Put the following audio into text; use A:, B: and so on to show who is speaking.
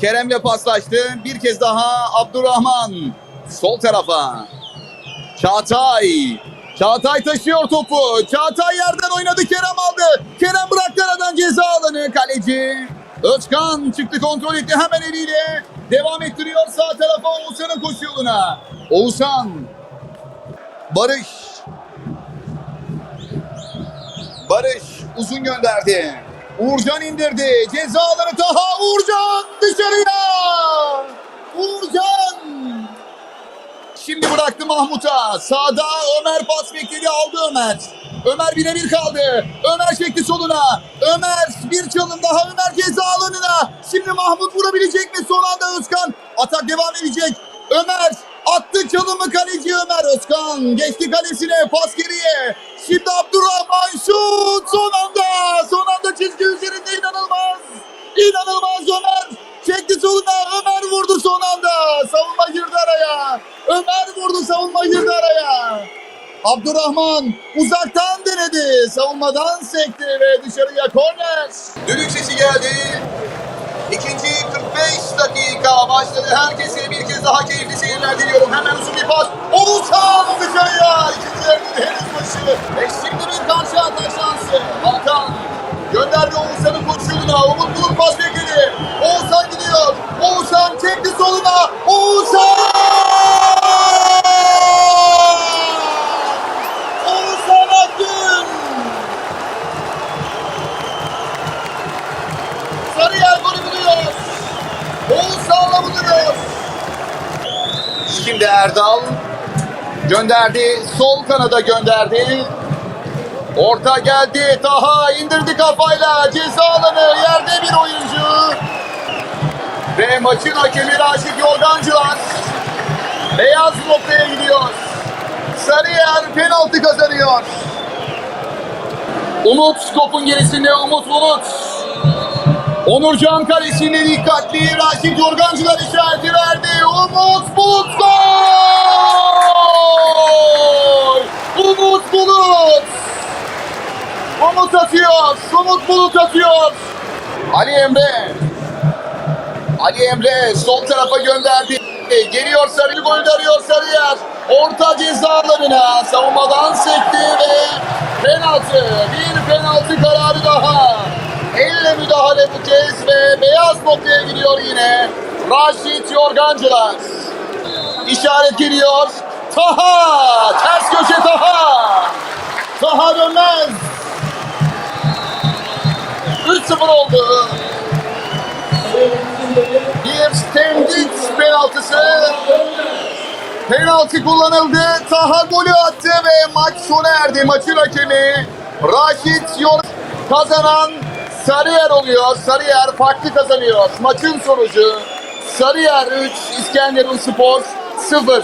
A: Kerem'le paslaştı. Bir kez daha Abdurrahman. Sol tarafa. Çağatay. Çağatay taşıyor topu. Çağatay yerden oynadı. Kerem aldı. Kerem bıraktı aradan ceza alanı. Kaleci. Özkan çıktı kontrol etti hemen eliyle. Devam ettiriyor sağ tarafa Oğuzhan'ın koşu yoluna. Oğuzhan. Barış. Barış uzun gönderdi. Uğurcan indirdi. Ceza alanı Taha. Uğurcan dışarıya. Uğurcan. Şimdi bıraktı Mahmut'a. Sağda Ömer pas bekledi aldı Ömer. Ömer birebir kaldı. Ömer çekti soluna. Ömer bir çalım daha Ömer ceza alanına. Şimdi Mahmut vurabilecek mi? Son anda Özkan. Atak devam edecek. Ömer attı çalımı kaleci Ömer Özkan. Geçti kalesine pas geriye. Şimdi Abdurrahman şut son anda. Son İnanılmaz Ömer. Çekti soluna Ömer vurdu son anda. Savunma girdi araya. Ömer vurdu savunma girdi araya. Abdurrahman uzaktan denedi. Savunmadan sekti ve dışarıya korner. Düdük sesi geldi. İkinci 45 dakika başladı. Herkese bir kez daha keyifli seyirler diliyorum. Hemen uzun bir pas. Oğuzhan dışarıya. İkinci yarının henüz başı. Ve bir karşı atak şansı. Hakan gönderdi Oğuzhan'ın koşuyuna. Umut Bulut pas bekledi. Oğuzhan gidiyor. Oğuzhan çekti soluna. Oğuzhan! Oğuzhan Akgün! Sarıyer golü buluyor. Oğuzhan'la buluyor. Şimdi Erdal gönderdi. Sol kanada gönderdi. Orta geldi. Taha indirdi kafayla. Ceza alanı yerde bir oyuncu. Ve maçın hakemi Raşit Yorgancılar. Beyaz noktaya gidiyor. Sarıyer penaltı kazanıyor. Umut topun gerisinde Umut Umut. Onurcan kalesinde dikkatli Raşit Yorgancılar işareti verdi. Umut Bulut gol! Umut Bulut! Umut atıyor. Umut Bulut atıyor. Ali Emre. Ali Emre sol tarafa gönderdi. Geliyor Sarıyer golü arıyor Sarıyer. Orta ceza alanına savunmadan sekti ve penaltı. Bir penaltı kararı daha. Elle müdahale bu kez ve beyaz noktaya gidiyor yine. Raşit Yorgancılar. İşaret geliyor. Taha! Ters köşe Taha! Taha dönmez. 3-0 oldu. Bir Stendit penaltısı. Penaltı kullanıldı. Taha golü attı ve maç sona erdi. Maçın hakemi Raşit Yor kazanan Sarıyer oluyor. Sarıyer farklı kazanıyor. Maçın sonucu Sarıyer 3, İskenderun Spor 0.